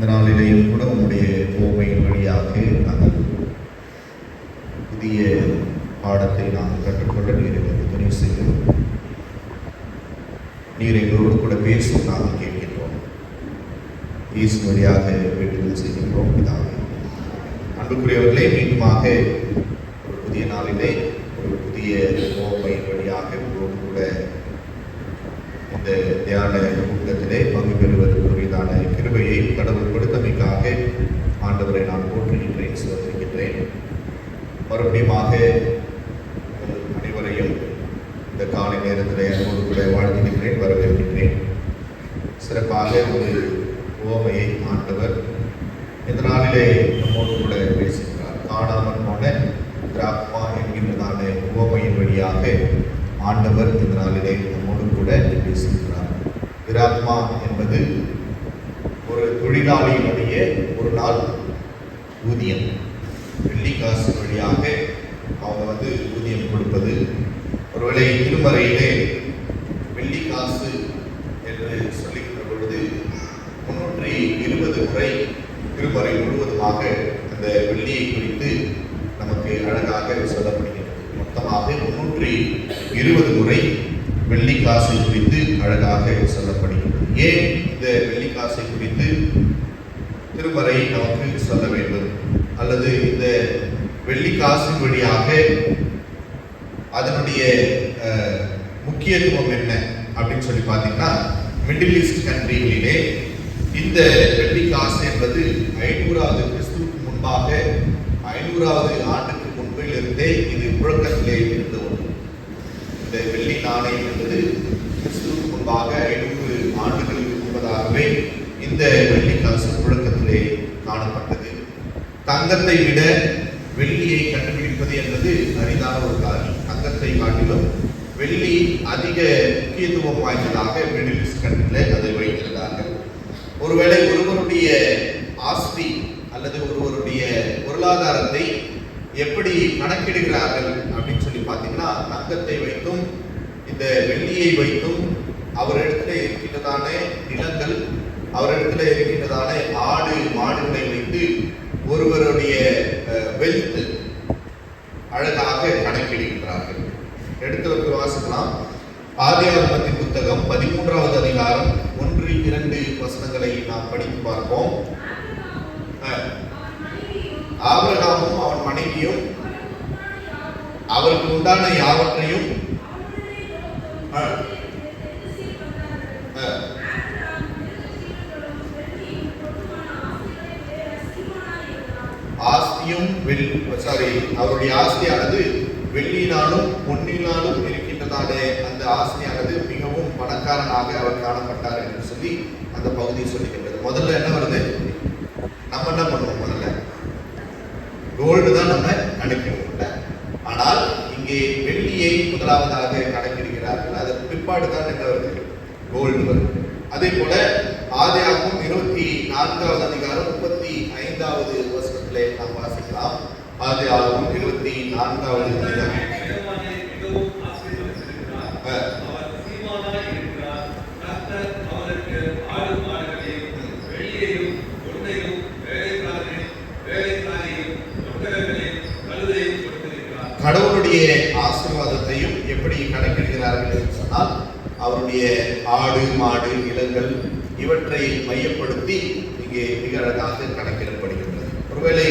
இந்த நாளிலேயும் கூட உங்களுடைய ஓமையின் வழியாக நாங்கள் புதிய பாடத்தை நாங்கள் கற்றுக்கொள்ள நீர் எங்களுக்கு துணை செய்கிறோம். நீர் எங்களோடு கூட பேசும் நாங்கள் கேட்கின்றோம். இயேசு வழியாக வேண்டுதல் செய்கின்றோம் இதாக அன்புக்குரியவர்களே மீண்டுமாக ஒரு புதிய நாளிலே ஒரு புதிய ஓமையின் வழியாக உங்களோடு கூட இந்த தியான கூட்டத்திலே பங்கு பெறுவது கடவுள் கொடுத்தமைக்காக ஆண்டவரை நான் போற்றுகின்றேன் சிவத்திருக்கின்றேன் மறுபடியுமாக அனைவரையும் இந்த காலை நேரத்தில் அன்போடு கூட வாழ்த்துகின்றேன் வரவேற்கின்றேன். சிறப்பாக ஒரு ஓமையை ஆண்டவர் இந்த நாளிலே நம்மோடு கூட பேசுகிறார். காணாமல் போன திராக்மா என்கின்றதான உவமையின் வழியாக ஆண்டவர் இந்த நாளிலே நம்மோடு கூட பேசுகிறார். திராக்மா என்பது தொழிலாளியினுடைய ஒரு நாள் ஊதியம். வெள்ளி காசு வழியாக அவங்க வந்து ஊதியம் கொடுப்பது. ஒருவேளை திருமறையிலே வெள்ளி காசு என்று சொல்லுகின்ற பொழுது முன்னூற்றி இருபது முறை திருமறை முழுவதுமாக அந்த வெள்ளியை குறித்து நமக்கு அழகாக சொல்லப்படுகிறது மொத்தமாக முன்னூற்றி இருபது முறை வெள்ளிக்காசை குறித்து அழகாக சொல்லப்படுகிறது ஏன் இந்த வெள்ளி காசை குறித்து திருமறை நமக்கு சொல்ல வேண்டும். அல்லது இந்த வெள்ளி காசின் வழியாக அதனுடைய முக்கியத்துவம் என்ன அப்படின்னு சொல்லி பார்த்தீங்கன்னா மிடில் ஈஸ்ட் கண்ட்ரிகளிலே இந்த வெள்ளி காசு என்பது ஐநூறாவது கிறிஸ்துவுக்கு முன்பாக ஐநூறாவது ஆண்டுக்கு முன்பிலிருந்தே இது புழக்கத்திலே இருந்த ஒன்று. இந்த வெள்ளி நாணயம் என்பது கிறிஸ்துவுக்கு முன்பாக ஐநூறு ஆண்டுகளுக்கு முன்பதாகவே இந்த வெள்ளி காசு புழக்கத்திலே காணப்பட்டது. தங்கத்தை விட வெள்ளியை கண்டுபிடிப்பது என்பது அரிதான ஒரு காரியம். தங்கத்தை காட்டிலும் வெள்ளி அதிக முக்கியத்துவம் வாய்ந்ததாக மிடில் ஈஸ்ட் கண்ட்ரியில் அதை வைத்திருந்தார்கள். ஒருவேளை ஒருவருடைய ஆஸ்தி அல்லது ஒருவருடைய பொருளாதாரத்தை எப்படி கணக்கிடுகிறார்கள் அப்படின்னு சொல்லி பார்த்தீங்கன்னா தங்கத்தை வைத்தும் இந்த வெள்ளியை வைத்தும் அவரிடத்தில் இருக்கின்றதான நிலங்கள் அவரிடத்துல இருக்கின்றதான ஆடு மாடுகளை வைத்து ஒருவருடைய வெல்த் அழகாக கணக்கிடுகின்றார்கள். எடுத்தவர்கள் வாசிக்கலாம். ஆதியாகமத்தின் புத்தகம் பதிமூன்றாவது அதிகாரம் ஒன்று இரண்டு வசனங்களை நாம் படித்து பார்ப்போம். அஹ், ஆபிரகாமும் அவன் மனைவியும் அவருக்கு உண்டான யாவற்றையும் அவருடைய ஆசையானது வெள்ளியினாலும் பொன்னினாலும் இருக்கின்றதாலே அந்த ஆசையானது மிகவும் பணக்காரனாக அவர் காணப்பட்டார் என்று சொல்லி அந்த பகுதியை சொல்லுகின்றது. முதல்ல என்ன வருது? நம்ம என்ன பண்ணுவோம் முதல்ல? கோல்டு தான் நம்ம கணக்கிடுவோம்ல ஆனால் இங்கே வெள்ளியை முதலாவதாக கணக்கிடுகிறார்கள். அதற்கு பிற்பாடு தான் என்ன வருது? கோல்டு வருது. அதே போல ஆதியாகவும் இருபத்தி நான்காவது அதிகாரம் முப்பத்தி ஐந்தாவது வசனத்திலே நாம் வாசிக்கலாம். ஆதியாகமும் இருபத்தி நான்காவது அதிகாரம் கடவுளுடைய ஆசீர்வாதத்தையும் எப்படி கணக்கிடுகிறார்கள் என்று சொன்னால் அவருடைய ஆடு மாடு நிலங்கள் இவற்றை மையப்படுத்தி இங்கே மிக அழகாக கணக்கிடப்படுகின்றது. ஒருவேளை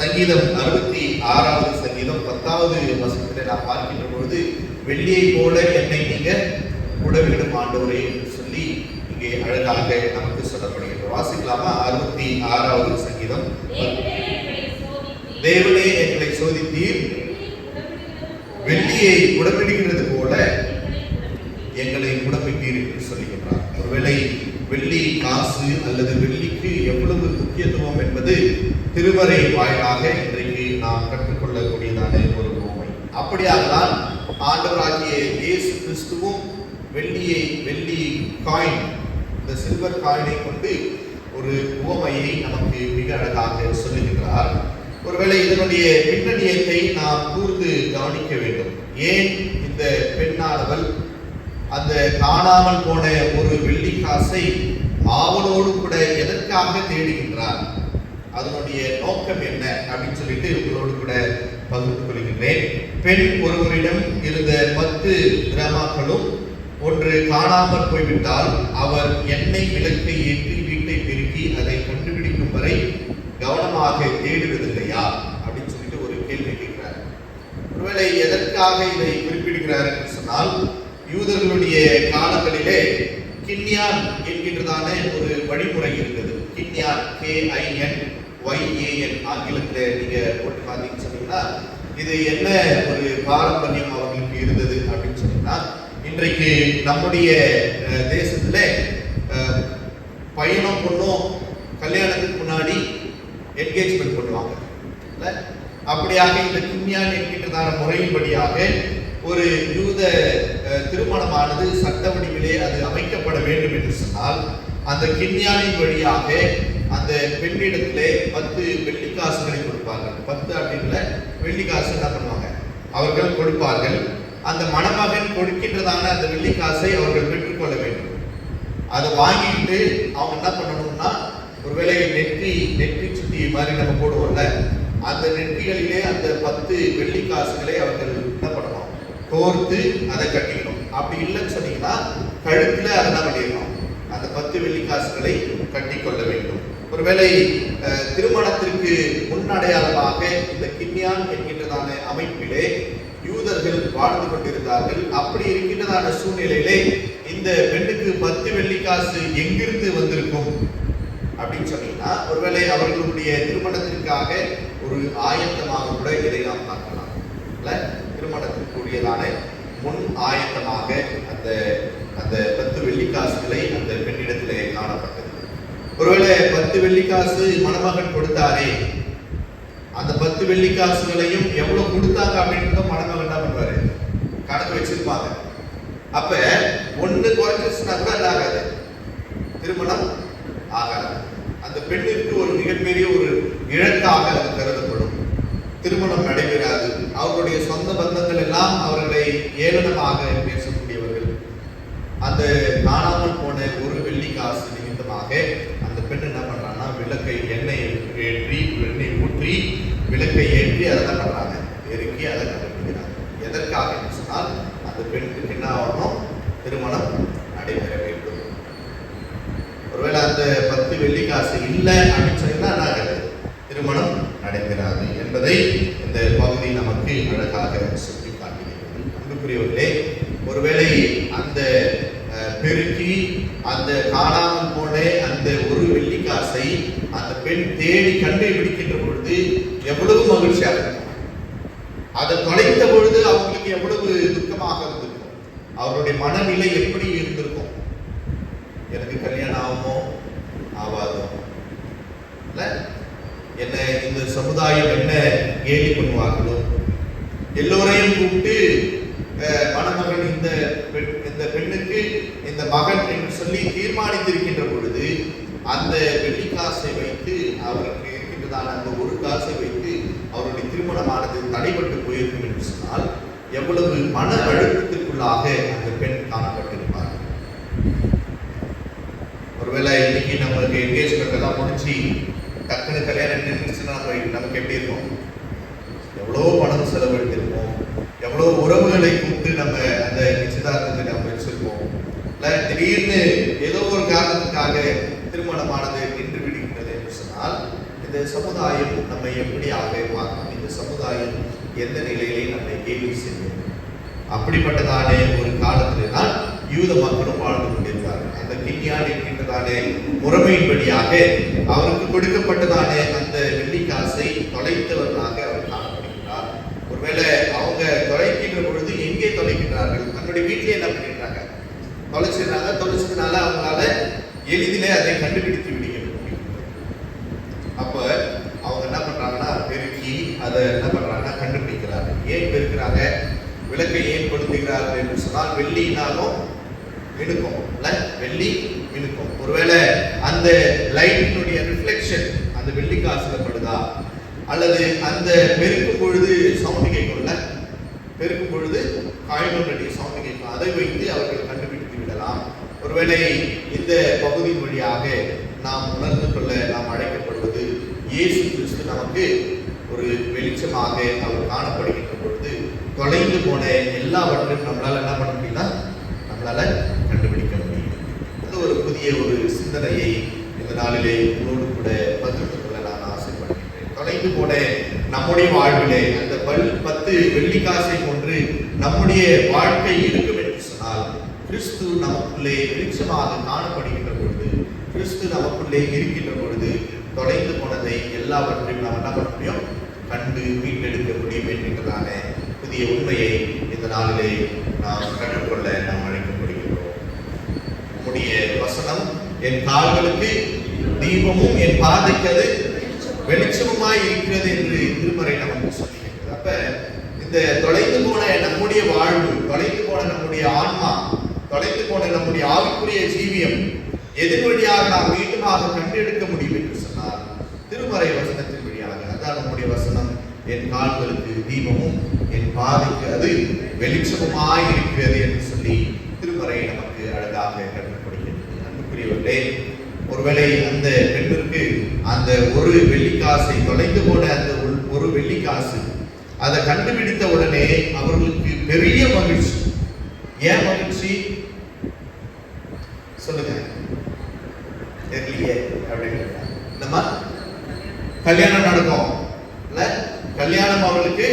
சங்கீதம் அறுபத்தி ஆறாவது சங்கீதம் பத்தாவது வசனத்திலே நாம் பார்க்கின்ற பொழுது வெள்ளியை போல என்னை நீங்க உடவிடும் ஆண்டவரே என்று சொல்லி இங்கே அழகாக நமக்கு சொல்லப்படுகின்றது வாசிக்கலாமா? அறுபத்தி ஆறாவது சங்கீதம். தேவனே எங்களை சோதித்தீர். வெள்ளியை உடம்பிடுகிறது போல எங்களை உடம்பிட்டீர் என்று சொல்லுகின்றார் ஒருவேளை வெள்ளி காசு அல்லது வெள்ளிக்கு எவ்வளவு முக்கியத்துவம் என்பது திருமறை வாயிலாக இன்றைக்கு நாம் கற்றுக்கொள்ளக்கூடியதான ஒரு உவமை அப்படியாகத்தான் ஆண்டவராகிய இயேசு கிறிஸ்துவும் வெள்ளியை வெள்ளி காயின் இந்த சில்வர் காயினை கொண்டு ஒரு உவமையை நமக்கு மிக அழகாக சொல்லுகின்றார். ஒருவேளை இதனுடைய பின்னணியத்தை நாம் கூர்ந்து கவனிக்க வேண்டும். ஏன் இந்த பெண்ணானவள் அந்த காணாமல் போன ஒரு வெள்ளி காசை ஆவலோடு கூட எதற்காக தேடுகின்றார் அதனுடைய நோக்கம் என்ன அப்படின்னு சொல்லிட்டு உங்களோடு கூட பகிர்ந்து கொள்கின்றேன். பெண் ஒருவரிடம் இருந்த பத்து கிராமாக்களும் ஒன்று காணாமல் போய்விட்டால் அவர் எண்ணெய் விளக்கை ஏற்றி வீட்டை பெருக்கி அதை கண்டுபிடிக்கும் வரை கவனமாக தேடுவதில்லையா அப்படின்னு சொல்லிட்டு ஒரு கேள்வி கேட்கிறார். ஒருவேளை எதற்காக இதை குறிப்பிடுகிறார் என்று சொன்னால் யூதர்களுடைய காலங்களிலே கிண்ணியான் என்கின்றதான ஒரு வழிமுறை இருந்தது. கிண்ணியான் K Y A N Y A N ஆங்கிலத்தில் நீங்கள் போட்டு பார்த்தீங்கன்னு சொன்னீங்கன்னா இது என்ன ஒரு பாரம்பரியம் அவர்களுக்கு இருந்தது அப்படின்னு சொன்னீங்கன்னா இன்றைக்கு நம்முடைய தேசத்தில் பயணம் பண்ணும் பையனும் பொண்ணும் கல்யாணத்துக்கு முன்னாடி என்கேஜ்மெண்ட் பண்ணுவாங்க. இல்லை? அப்படியாக இந்த கிம்யான் என்கின்றதான முறையின்படியாக ஒரு யூத திருமணமானது சட்ட வடிவிலே அது அமைக்கப்பட வேண்டும் என்று சொன்னால் அந்த கிண்யானின் வழியாக அந்த பெண்ணிடத்திலே பத்து வெள்ளிக்காசுகளை கொடுப்பார்கள். பத்து அப்படின்ல வெள்ளிக்காசு என்ன பண்ணுவாங்க? அவர்கள் கொடுப்பார்கள். அந்த மணமகன் கொடுக்கின்றதான அந்த வெள்ளிக்காசை அவர்கள் பெற்றுக்கொள்ள வேண்டும். அதை வாங்கிட்டு அவங்க என்ன பண்ணணும்னா ஒருவேளை நெற்றி நெற்றி சுத்தி மாதிரி நம்ம போடுவோம்ல அந்த நெற்றிகளிலே அந்த பத்து வெள்ளி காசுகளை அவர்கள் என்ன பண்ணணும் கோர்த்து அதை கட்டிக்கணும். அப்படி இல்லைன்னு சொன்னீங்கன்னா கழுத்துல அதை என்ன பண்ணிடணும்? அந்த பத்து வெள்ளி காசுகளை கட்டிக்கொள்ள வேண்டும். ஒருவேளை திருமணத்திற்கு முன்னடையாளமாக இந்த கிண்ணியான் என்கின்றதான அமைப்பிலே யூதர்கள் வாழ்ந்து கொண்டிருந்தார்கள். அப்படி இருக்கின்றதான சூழ்நிலையிலே இந்த பெண்ணுக்கு பத்து வெள்ளிக்காசு எங்கிருந்து வந்திருக்கும்? அப்படின்னு சொன்னீங்கன்னா ஒருவேளை அவர்களுடைய திருமணத்திற்காக ஒரு ஆயத்தமாக கூட இதை நாம் பார்க்கலாம். திருமணத்திற்குரியதான முன் ஆயத்தமாக அந்த அந்த பத்து வெள்ளிக்காசுகளை அந்த பெண்ணிடத்திலே காணப்பட்டது. ஒருவேளை பத்து வெள்ளிக்காசு மணமகன் கொடுத்தாரே. அந்த பத்து வெள்ளிக்காசுகளையும் எவ்வளவு கொடுத்தாங்க அப்படின்றத மணமகன் தான் பண்ணுவாரு? கணக்கு வச்சிருப்பாங்க. அப்ப ஒண்ணு குறைஞ்சிருச்சுன்னா கூட என்ன ஆகாது? திருமணம் ஆகாது. அந்த பெண்ணிற்கு ஒரு மிகப்பெரிய ஒரு இழக்காக அது கருதப்படும். திருமணம் நடைபெறாது. அவர்களுடைய சொந்த பந்தங்கள் எல்லாம் அவர்களை ஏளனமாக பேசக்கூடியவர்கள். அந்த காணாமல் போன ஒரு வெள்ளி காசு நிமித்தமாக அந்த பெண் என்ன பண்றாங்கன்னா விளக்கை எண்ணெய் ஏற்றி எண்ணெய் ஊற்றி விளக்கை ஏற்றி அதை தான் பண்றாங்க எருக்கி அதை கண்டுபிடிக்கிறாங்க எதற்காக சொன்னால் அந்த பெண்ணுக்கு என்ன ஆகணும்? திருமணம் நடைபெற வேண்டும். ஒருவேளை அந்த பத்து வெள்ளிக்காசு இல்லை அப்படின்னு சொன்னீங்கன்னா என்ன திருமணம் நடைபெறாது என்பதை இந்த பகுதி நமக்கு அழகாக சுட்டி காட்டுகிறது அன்புக்குரியவர்களே ஒருவேளை அந்த அஹ், பெருக்கி அந்த காணாமல் போன அந்த ஒரு வெள்ளிக்காசை அந்த பெண் தேடி கண்டுபிடிக்கின்ற பொழுது எவ்வளவு மகிழ்ச்சியாக இருக்கும் அதை தொலைத்த பொழுது அவங்களுக்கு எவ்வளவு துக்கமாக இருந்திருக்கும்? அவருடைய மனநிலை எப்படி இருந்திருக்கும்? எனக்கு கல்யாணம் ஆகுமோ? ஆகாதோ? என்ன இந்த சமுதாயம் என்ன கேலி பண்ணுவார்களோ? எல்லோரையும் கூப்பிட்டு மணமகன் இந்த பெண் இந்த பெண்ணுக்கு இந்த மகன் என்று சொல்லி தீர்மானித்திருக்கின்ற பொழுது அந்த வெள்ளி காசை வைத்து அவருக்கு இருக்கின்றதான அந்த ஒரு காசை வைத்து அவருடைய திருமணமானது தடைபட்டு போயிருக்கும் என்று சொன்னால் எவ்வளவு மன அழுத்தத்திற்குள்ளாக அந்த பெண் காணப்பட்டிருப்பார். ஒருவேளை இன்னைக்கு நம்மளுக்கு என்கேஜ்மெண்ட் எல்லாம் முடிச்சு டக்குனு கல்யாணம் நின்றுச்சுன்னா நம்ம நமக்கு எப்படி இருக்கும் எவ்வளோ பணம் செலவழித்திருப்போம். எவ்வளோ உறவுகளை கூப்பிட்டு நம்ம அந்த நிச்சயதார்த்தத்தை நம்ம வச்சிருப்போம். இல்லை திடீர்னு ஏதோ ஒரு காரணத்துக்காக திருமணமானது நின்று விடுகின்றது என்று சொன்னால் இந்த சமுதாயம் நம்ம எப்படியாக பார்க்கும் இந்த சமுதாயம் எந்த நிலையிலே நம்மை கேள்வி செய்யும் அப்படிப்பட்டதானே ஒரு காலத்திலே தான் யூத மக்களும் வாழ்ந்து கொண்டிருந்தார்கள். அந்த கிண்யான் இருக்கின்றதானே முறைமையின்படியாக அவருக்கு கொடுக்கப்பட்டதானே அந்த வெள்ளிக்காசை தொலைத்தவர்களாக அவர் காணப்படுகிறார் ஒருவேளை அவங்க தொலைக்கின்ற பொழுது எங்கே தொலைக்கின்றார்கள்? தன்னுடைய வீட்டிலே என்ன பண்ணிடுறாங்க தொலைச்சிடுறாங்க தொலைச்சதுனால அவங்களால எளிதிலே அதை கண்டுபிடித்து விடுகிறது அப்ப அவங்க என்ன பண்றாங்கன்னா பெருக்கி அதை என்ன பண்றாங்கன்னா கண்டுபிடிக்கிறாங்க ஏன் பெருக்கிறாங்க விளக்கை ஏன் கொடுத்துகிறார்கள் என்று சொன்னால் வெள்ளினாலும் இழுக்கும் வெள்ளி இழுக்கும் ஒருவேளை அந்த லைட்டினுடைய ரிஃப்ளெக்ஷன் அந்த வெள்ளி காசுல படுதா? அல்லது அந்த பெருக்கும் பொழுது சவுண்ட் கேட்கும்ல பெருக்கும் பொழுது காயினுடைய சவுண்ட் கேட்கும். அதை வைத்து அவர்கள் கண்டுபிடித்து விடலாம். ஒருவேளை இந்த பகுதி வழியாக நாம் உணர்ந்து கொள்ள நாம் அழைக்கப்படுவது இயேசு கிறிஸ்து நமக்கு ஒரு வெளிச்சமாக அவர் காணப்படுகிறது தொலைந்து போன எல்லாவற்றையும் நம்மளால் என்ன பண்ண முடியும்னா நம்மளால் கண்டுபிடிக்க முடியும். அது ஒரு புதிய ஒரு சிந்தனையை இந்த நாளிலே உங்களோடு கூட பகிர்ந்து கொள்ள நான் ஆசைப்படுகிறேன். தொலைந்து போன நம்முடைய வாழ்விலே அந்த பல் பத்து வெள்ளிக்காசை போன்று நம்முடைய வாழ்க்கை இருக்கும் என்று சொன்னால் கிறிஸ்து நமக்குள்ளே வெளிச்சமாக காணப்படுகின்ற பொழுது கிறிஸ்து நமக்குள்ளே இருக்கின்ற பொழுது தொலைந்து போனதை எல்லாவற்றையும் நாம் என்ன பண்ண முடியும்? கண்டு மீட்டெடுக்க முடியும் என்கின்றதான புதிய உண்மையை இந்த நாளிலே நாம் கற்றுக்கொள்ள நாம் அழைக்கப்படுகிறோம். உம்முடைய வசனம் என் கால்களுக்கு தீபமும் என் பாதைக்கு அது வெளிச்சமுமாய் இருக்கிறது என்று திருமறை நமக்கு சொல்லியிருக்கிறது அப்ப இந்த தொலைந்து போன நம்முடைய வாழ்வு தொலைந்து போன நம்முடைய ஆன்மா தொலைந்து போன நம்முடைய ஆவிக்குரிய ஜீவியம் எதிர்வழியாக நாம் மீண்டுமாக கண்டெடுக்க முடியும் என்று சொன்னால் திருமறை வசனம் வழியாக அதான் நம்முடைய வசனம் என் கால்களுக்கு தீபமும் என் பாதைக்கு அது வெளிச்சமுமாய் இருக்கிறது என்று சொல்லி திருமறை நமக்கு அழகாக கற்றுக்கொடுக்கிறது அன்புக்குரியவர்களே ஒருவேளை அந்த பெண்ணிற்கு அந்த ஒரு வெள்ளிக்காசை தொலைந்து போன அந்த ஒரு- ஒரு வெள்ளிக்காசு அதை கண்டுபிடித்த உடனே அவர்களுக்கு பெரிய மகிழ்ச்சி. ஏன் மகிழ்ச்சி? சொல்லுங்க. தெரியலையே அப்படின்னு நம்ம கல்யாணம் நடக்கும். அவர்களுக்கு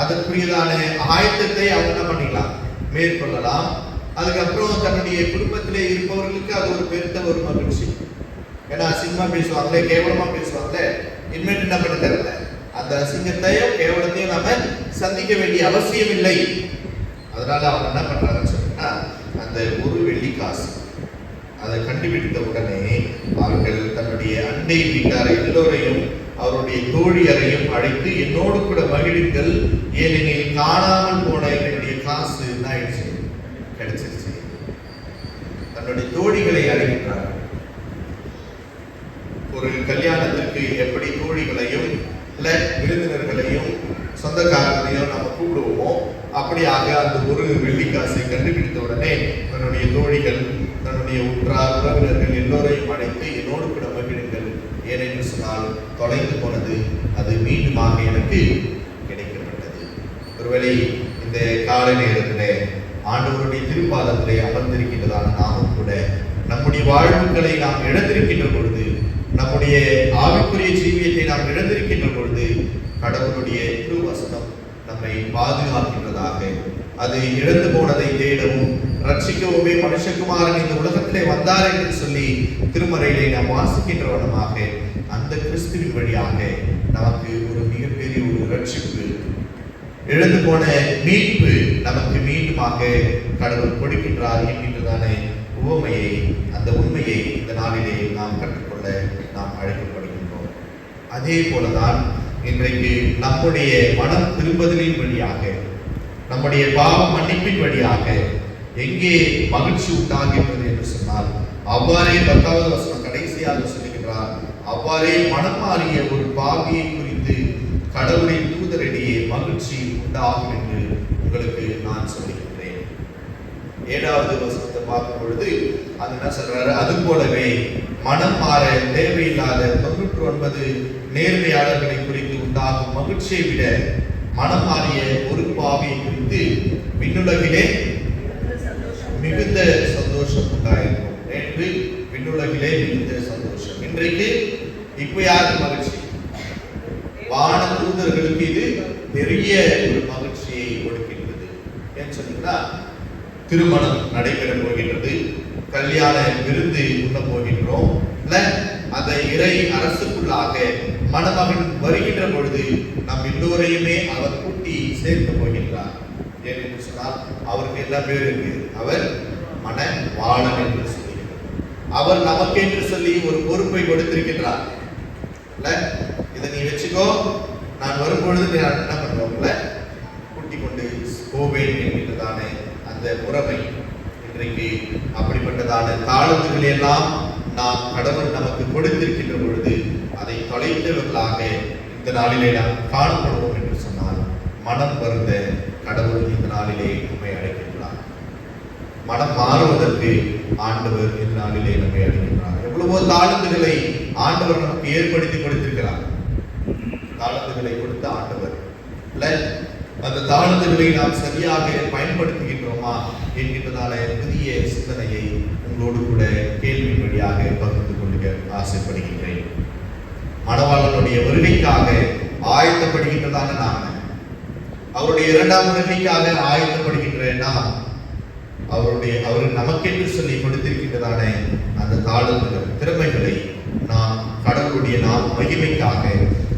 அதற்குரியதான ஆயத்தத்தை அவங்க என்ன பண்ணிக்கலாம்? மேற்கொள்ளலாம். அதுக்கப்புறம் தன்னுடைய குடும்பத்திலே இருப்பவர்களுக்கு அது ஒரு பெருத்த ஒரு மகிழ்ச்சி ஏன்னா அசிங்கமா பேசுவாங்களே கேவலமா பேசுவாங்களே இனிமேட்டு என்ன பண்ண தெரியல அந்த அசிங்கத்தையும் கேவலத்தையும் நாம சந்திக்க வேண்டிய அவசியம் இல்லை. அதனால அவங்க என்ன பண்றாங்கன்னு சொன்னா அந்த ஒரு வெள்ளி காசு அதை கண்டுபிடித்த உடனே அவர்கள் தன்னுடைய அண்டை வீட்டாரை எல்லோரையும் அவருடைய தோழியரையும் அழைத்து என்னோடு கூட மகிழுங்கள் ஏனெனில் காணாமல் போன என்னுடைய காசு என்ன ஆயிடுச்சு கிடைச்சிருச்சு தன்னுடைய தோழிகளை அழைக்கின்றார்கள் ஒரு கல்யாணத்திற்கு எப்படி தோழிகளையும் இல்ல விருந்தினர்களையும் சொந்தக்காரர்களையும் நம்ம கூப்பிடுவோமோ அப்படியாக அந்த ஒரு வெள்ளிக்காசை கண்டுபிடித்த உடனே தன்னுடைய தோழிகள் தன்னுடைய உற்றார் உறவினர்கள் எல்லோரையும் அழைத்து என்னோடு கூட மகிழுங்கள் ஏனென்று சொன்னால் தொலைந்து போனது அது மீண்டுமாக எனக்கு கிடைக்கப்பட்டது ஒருவேளை இந்த காலை நேரத்திலே ஆண்டவருடைய திருப்பாதத்திலே அமர்ந்திருக்கின்றதான நாமும் கூட நம்முடைய வாழ்வுகளை நாம் இழந்திருக்கின்ற பொழுது நம்முடைய ஆவிக்குரிய ஜீவியத்தை நாம் இழந்திருக்கின்ற பொழுது கடவுளுடைய திருவசனம் நம்மை பாதுகாக்கின்றதாக. அது இழந்து போனதை தேடவும் ரட்சிக்கவுமே மனுஷகுமாரன் இந்த உலகத்திலே வந்தார் என்று சொல்லி திருமறையிலே நாம் வாசிக்கின்ற அந்த கிறிஸ்துவின் வழியாக நமக்கு ஒரு மிகப்பெரிய ஒரு ரட்சிப்பு இழந்து போன மீட்பு நமக்கு மீண்டுமாக கடவுள் கொடுக்கின்றார் என்கின்றதானே உவமையை அந்த உண்மையை இந்த நாளிலே நாம் கற்றுக்கொள்ள நாம் அழைக்கப்படுகின்றோம். அதே போலதான் இன்றைக்கு நம்முடைய மனம் திரும்புதலின் வழியாக நம்முடைய பாவ மன்னிப்பின் வழியாக எங்கே மகிழ்ச்சி உண்டாகின்றது என்று சொன்னால் அவ்வாறே பத்தாவது வசனம் கடைசியாக சொல்லுகின்றார் அவ்வாறே மனம் மாறிய ஒரு பாவியை குறித்து கடவுளின் தூதரிடையே மகிழ்ச்சி உண்டாகும் என்று உங்களுக்கு நான் சொல்லுகின்றேன். ஏழாவது வசனம். பார்க்கும் பொழுது அது என்ன சொல்றாரு? அது போலவே மனம் மாற தேவையில்லாத தொண்ணூற்று ஒன்பது நேர்மையாளர்களை குறித்து உண்டாகும் மகிழ்ச்சியை விட மனம் மாறிய ஒரு பாவியை குறித்து விண்ணுலகிலே மிகுந்த சந்தோஷம் உண்டாயிருக்கும். நேற்று விண்ணுலகிலே மிகுந்த சந்தோஷம். இன்றைக்கு இப்ப யாருக்கு மகிழ்ச்சி? வான தூதர்களுக்கு இது பெரிய ஒரு மகிழ்ச்சியை கொடுக்கின்றது. ஏன்னு சொன்னீங்கன்னா திருமணம் நடைபெற போகின்றது. கல்யாண விருந்து உண்ண போகின்றோம். அந்த இறை அரசுக்குள்ளாக மணமகன் வருகின்ற பொழுது நம் எல்லோரையுமே அவர் கூட்டி சேர்க்க போகின்றார். ஏனென்று சொன்னால் அவருக்கு எல்லா பேருக்கு அவர் மன வாழன் என்று சொல்லுகிறார். அவர் நமக்கு என்று சொல்லி ஒரு பொறுப்பை கொடுத்திருக்கின்றார். இதை நீ வச்சுக்கோ. நான் வரும்பொழுது நீ என்ன பண்ணுவோம்ல கூட்டி கொண்டு போவேன் என்கின்றதான அந்த முறைமை இன்றைக்கு அப்படிப்பட்டதான தாழ்வுகளை எல்லாம் நாம் கடவுள் நமக்கு கொடுத்திருக்கின்ற பொழுது அதை தொலைத்தவர்களாக இந்த நாளிலே நாம் காணப்படுவோம் என்று சொன்னால் மனம் வருந்த கடவுள் இந்த நாளிலே நம்மை அழைக்கின்றார். மனம் மாறுவதற்கு ஆண்டவர் இந்த நாளிலே நம்மை அழைக்கின்றார். எவ்வளவோ தாழ்ந்துகளை ஆண்டவர் நமக்கு ஏற்படுத்தி கொடுத்திருக்கிறார். தாழ்ந்துகளை கொடுத்த ஆண்டவர். அந்த தாழ்ந்துகளை நாம் சரியாக பயன்படுத்தி வேண்டுமா என்கின்றதால புதிய சிந்தனையை உங்களோடு கூட கேள்வி வழியாக பகிர்ந்து கொள்ள ஆசைப்படுகின்றேன். மணவாளனுடைய வருகைக்காக ஆயத்தப்படுகின்றதான நாம. அவருடைய இரண்டாம் வருகைக்காக ஆயத்தப்படுகின்ற நாம். அவருடைய அவர் நமக்கென்று சொல்லி கொடுத்திருக்கின்றதான அந்த தாளந்துகள் திறமைகளை நாம் கடவுளுடைய நாம் மகிமைக்காக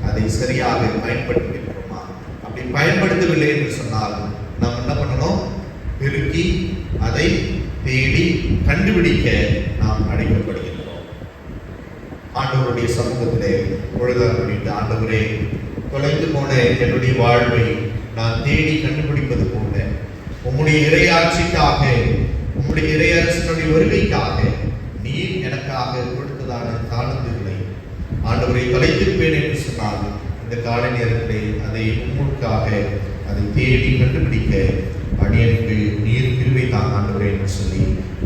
அதை சரியாக பயன்படுத்துகின்றோமா? அப்படி பயன்படுத்தவில்லை என்று சொன்னால் நம் என்ன பண்ணணும் பெருக்கி அதை தேடி கண்டுபிடிக்க நாம் அழைக்கப்படுகின்றோம் ஆண்டவருடைய சமூகத்திலே பொழுதாக பண்ணிட்டு ஆண்டவரே தொலைந்து போன என்னுடைய வாழ்வை நான் தேடி கண்டுபிடிப்பது போல உம்முடைய இறையாட்சிக்காக உம்முடைய இறையரசனுடைய வருகைக்காக நீர் எனக்காக கொடுத்ததான தாளந்துகளை ஆண்டவரை தொலைத்திருப்பேன் என்று சொன்னால் இந்த காலை நேரத்திலே அதை உம்முக்காக அதை தேடி கண்டுபிடிக்க அடியனுக்கு நீர் கிருவை தான் ஆண்டவரே என்று சொல்லி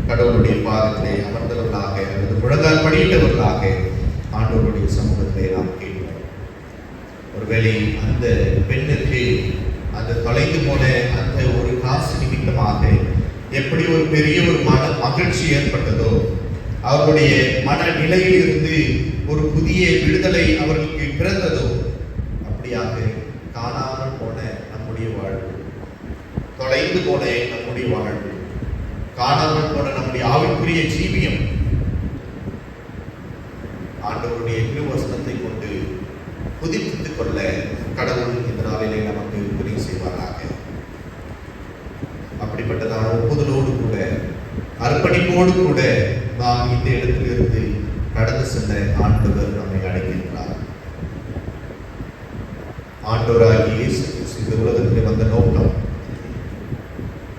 கடவுளுடைய பாதத்திலே அமர்ந்தவர்களாக அல்லது முழங்கால் படியிட்டவர்களாக ஆண்டவருடைய சமூகத்திலே நாம் கேட்கிறோம். ஒருவேளை அந்த பெண்ணுக்கு அந்த தொலைந்து போன அந்த ஒரு காசு நிமித்தமாக எப்படி ஒரு பெரிய ஒரு மன மகிழ்ச்சி ஏற்பட்டதோ அவருடைய மன நிலையிலிருந்து ஒரு புதிய விடுதலை அவர்களுக்கு பிறந்ததோ அப்படியாக காணாமல் போன நம்முடைய வாழ்வு தொலைந்து போன நம்முடைய வாழ்வு காணாமல் போன நம்முடைய ஆவிக்குரிய ஜீவியம். ஆண்டவருடைய திருவசனத்தை கொண்டு புதுப்பித்துக் கொள்ள கடவுள் இந்த நாளிலே நமக்கு உதவி செய்வாராக. அப்படிப்பட்டதான ஒப்புதலோடு கூட அர்ப்பணிப்போடு கூட நாம் இந்த இடத்திலிருந்து கடந்து சென்ற ஆண்டவர் நம்மை அழைக்கின்றார் ஆண்டோராய் இயேசு கிறிஸ்து இந்த உலகத்தில் வந்த நோக்கம்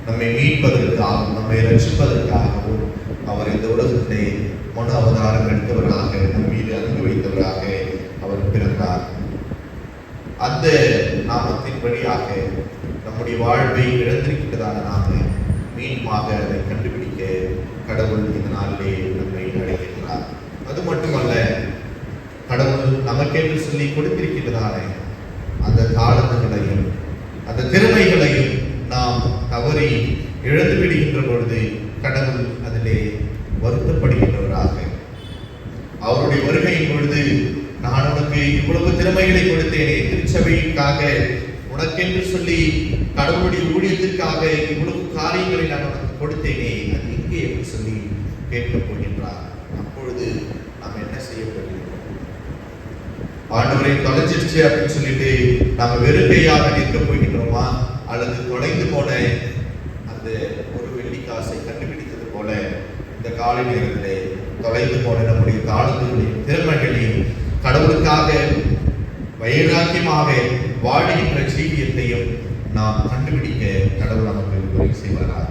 நம்மை மீட்பதற்காகவும் நம்மை ரட்சிப்பதற்காகவும் அவர் இந்த உலகத்தை மன அவதாரம் எடுத்தவராக நம் மீது அன்பு வைத்தவராக அவர் பிறந்தார். அந்த நாமத்தின் வழியாக நம்முடைய வாழ்வை இழந்திருக்கின்றதான நாம மீண்டுமாக அதை கண்டுபிடிக்க கடவுள் இந்த நாளிலே நம்மை அழைக்கின்றார் அது மட்டுமல்ல கடவுள் நமக்கென்று சொல்லி கொடுத்திருக்கின்றதான அந்த தாளந்துகளையும் அந்த திறமைகளையும் நாம் தவறி இழந்து விடுகின்ற பொழுது கடவுள் அதிலே வருத்தப்படுகின்றவராக. அவருடைய வருகையின் பொழுது நான் உனக்கு இவ்வளவு திறமைகளை கொடுத்தேனே திருச்சபைக்காக உனக்கென்று சொல்லி கடவுளுடைய ஊழியத்திற்காக இவ்வளவு காரியங்களை நான் உனக்கு கொடுத்தேனே அது எங்கே என்று சொல்லி கேட்கப் போகின்றார். அப்பொழுது நாம் என்ன செய்ய போகிறோம்? ஆண்டவரை தொலைஞ்சிருச்சு அப்படின்னு சொல்லிட்டு நாம வெறுப்பையாக நிற்க போகின்றோமா? அல்லது தொலைந்து போன காலை நேரத்திலே தொலைந்து போன நம்முடைய தாழ்ந்துகளின் திறமைகளையும் கடவுளுக்காக வைராக்கியமாக வாழுகின்ற ஜீவியத்தையும் நாம் கண்டுபிடிக்க கடவுள் நமக்கு உதவி செய்வாராக.